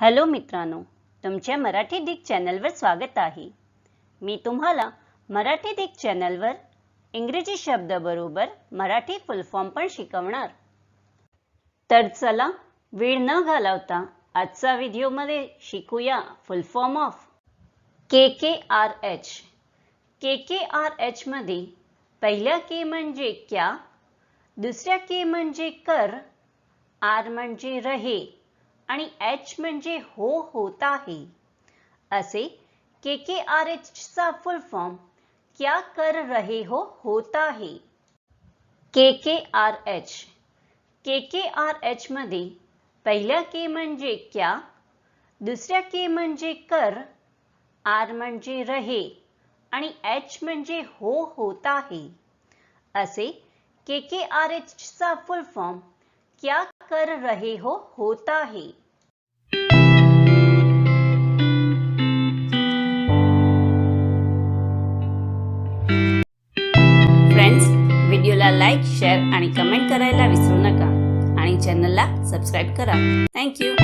Hello मित्रांनो तुमच्या Marathi Dick चॅनलवर स्वागत आहे. मी तुम्हाला मराठी डिक चॅनलवर इंग्रजी शब्दाबरोबर मराठी फुल फॉर्म पण शिकवणार. तर चला वेळ न घालवता आजचा व्हिडिओमध्ये शिकूया full form of K K R H K K R एचमध्ये पहिल्या के म्हणजे क्या दुसऱ्या के म्हणजे कर आर म्हणजे रहे. आणि एच म्हणजे हो होत आहे. असे के के आर एचचा फुल फॉर्म क्या कर रहे हो होता है K K R H K K R H मध्ये पहिल्या के म्हणजे क्या दुसऱ्या के म्हणजे कर आर म्हणजे रहे आणि एच म्हणजे हो होत आहे. असे के के आर एचचा फुल फॉर्म क्या कर रहे हो होता है। फ्रेंड्स व्हिडिओला लाईक शेअर आणि कमेंट करायला विसरू नका. आणि चॅनलला सबस्क्राईब करा. थँक्यू